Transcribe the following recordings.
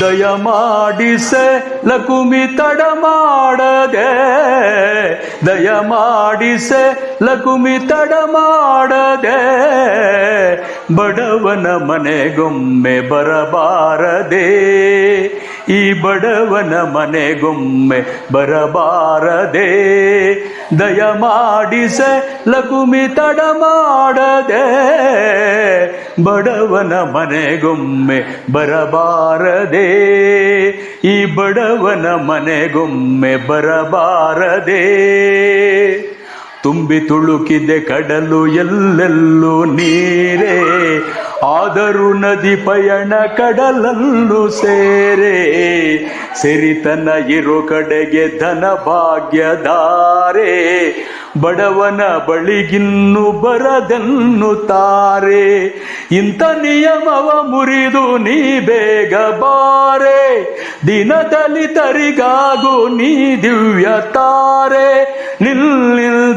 ದಯ ಮಾಡಿಸೆ ಲಕುಮಿ ತಡ ಮಾಡದೆ ದಯ ಮಾಡಿಸೆ ಲಕುಮಿ ತಡ ಮಾಡದೆ ಬಡವನ ಮನೆಗೊಮ್ಮೆ ಬರಬಾರದೆ. ಈ ಬಡವನ ಮನೆಗೊಮ್ಮೆ ಬರಬಾರದೆ. ದಯ ಮಾಡಿಸ, ಲಘುಮಿ ತಡ ಮಾಡದೆ. ಬಡವನ ಮನೆಗೊಮ್ಮೆ ಬರಬಾರದೆ. ಈ ಬಡವನ ಮನೆಗೊಮ್ಮೆ ಬರಬಾರದೆ. ತುಂಬಿ ತುಳುಕಿದೆ ಕಡಲು ಎಲ್ಲೆಲ್ಲೂ ನೀರೇ. ಆದರೂ ನದಿ ಪಯಣ ಕಡಲಲ್ಲೂ ಸೇರೆ. ಸಿರಿತನ ಇರು ಕಡೆಗೆ ಧನ ಭಾಗ್ಯದಾರೆ ಬಡವನ ಬಳಿಗಿನ್ನು ತಾರೆ. ಇಂಥ ನಿಯಮವ ಮುರಿದು ನೀ ಬೇಗ ಬಾರೆ. ದಿನದಲಿತರಿಗಾಗು ನೀ ದಿವ್ಯ ತಾರೆ.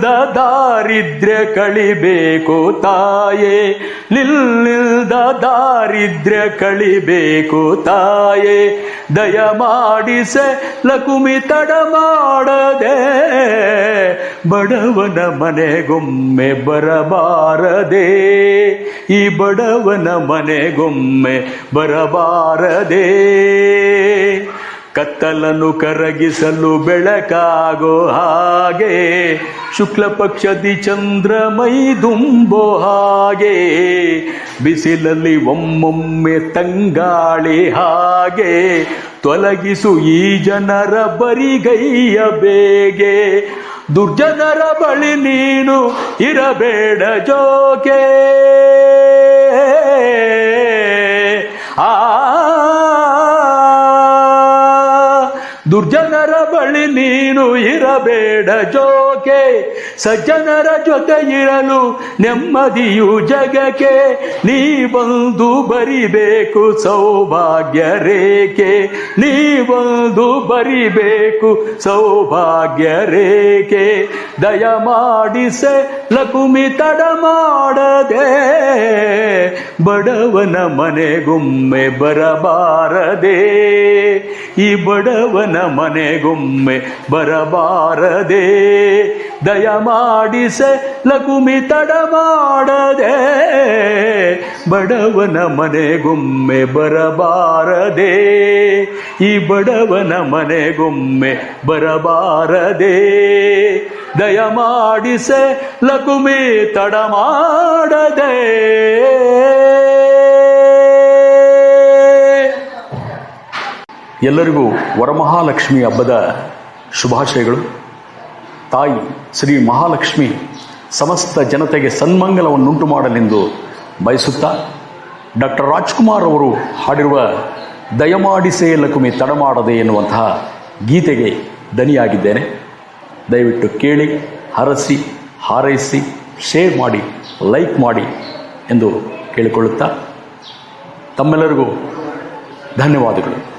ನಿಲ್ಲಿಲ್ದ ದಾರಿದ್ರ್ಯ ಕಳಿಬೇಕು ತಾಯೇ. ನಿಲ್ಲಿಲ್ದ ದಾರಿದ್ರ್ಯ ಕಳಿಬೇಕು ತಾಯೇ. ದಯ ಮಾಡಿಸೆ, ಲಕುಮಿ ತಡ ಮಾಡದೆ. ಬಡವನ ಮನೆಗೊಮ್ಮೆ ಬರಬಾರದೆ. ಈ ಬಡವನ ಮನೆಗೊಮ್ಮೆ ಬರಬಾರದೆ. ಕತ್ತಲನ್ನು ಕರಗಿಸಲು ಬೆಳಕಾಗೋ ಹಾಗೆ, ಶುಕ್ಲ ಪಕ್ಷದಿ ಚಂದ್ರ ಮೈ ದುಂಬೋ ಹಾಗೆ, ಬಿಸಿಲಲ್ಲಿ ಒಮ್ಮೊಮ್ಮೆ ತಂಗಾಳಿ ಹಾಗೆ, ತೊಲಗಿಸು ಈ ಜನರ ಬರಿಗೈಯ ಬೇಗೆ. ದುರ್ಜನರ ಬಳಿ ನೀನು ಇರಬೇಡ ಜೋಕೆ. ದುರ್ಜನರ ಬಳಿ ನೀನು ಇರಬೇಡ ಜೋಕೆ, ಸಜ್ಜನರ ಜೊತೆ ಇರಲು ನೆಮ್ಮದಿಯು ಜಗಕ್ಕೆ, ನೀ ಬಂದು ಬರಿಬೇಕು ಸೌಭಾಗ್ಯ ರೇಖೆ, ನೀ ಬಂದು ಬರಿಬೇಕು ಸೌಭಾಗ್ಯ ರೇಖೆ. ದಯ ಮಾಡಿಸೆ ಲಕುಮಿ ತಡ ಮಾಡದೆ ಬಡವನ ಮನೆಗೊಮ್ಮೆ ಬರಬಾರದೆ, ಈ ಬಡವನ ಮನೆಗೊಮ್ಮೆ ಬರಬಾರದೆ. ದಯ ಮಾಡಿಸೆ ಲಕುಮಿ ತಡಮಾಡದೆ, ಬಡವನ ಮನೆಗೊಮ್ಮೆ ಬರಬಾರದೆ. ಈ ಬಡವನ ಮನೆಗೊಮ್ಮೆ ಬರಬಾರದೆ. ದಯ ಮಾಡಿಸೆ ಲಕುಮಿ ತಡ ಎಲ್ಲರಿಗೂ ವರಮಹಾಲಕ್ಷ್ಮಿ ಹಬ್ಬದ ಶುಭಾಶಯಗಳು. ತಾಯಿ ಶ್ರೀ ಮಹಾಲಕ್ಷ್ಮಿ ಸಮಸ್ತ ಜನತೆಗೆ ಸನ್ಮಂಗಲವನ್ನುಂಟು ಮಾಡಲೆಂದು ಬಯಸುತ್ತಾ, ಡಾಕ್ಟರ್ ರಾಜ್ಕುಮಾರ್ ಅವರು ಹಾಡಿರುವ ದಯಮಾಡಿಸೇ ಲಕುಮಿ ತಡಮಾಡದೆ ಎನ್ನುವಂತಹ ಗೀತೆಗೆ ದನಿಯಾಗಿದ್ದೇನೆ ದಯವಿಟ್ಟು ಕೇಳಿ, ಹರಸಿ, ಹಾರೈಸಿ, ಶೇರ್ ಮಾಡಿ, ಲೈಕ್ ಮಾಡಿ ಎಂದು ಕೇಳಿಕೊಳ್ಳುತ್ತಾ, ತಮ್ಮೆಲ್ಲರಿಗೂ ಧನ್ಯವಾದಗಳು.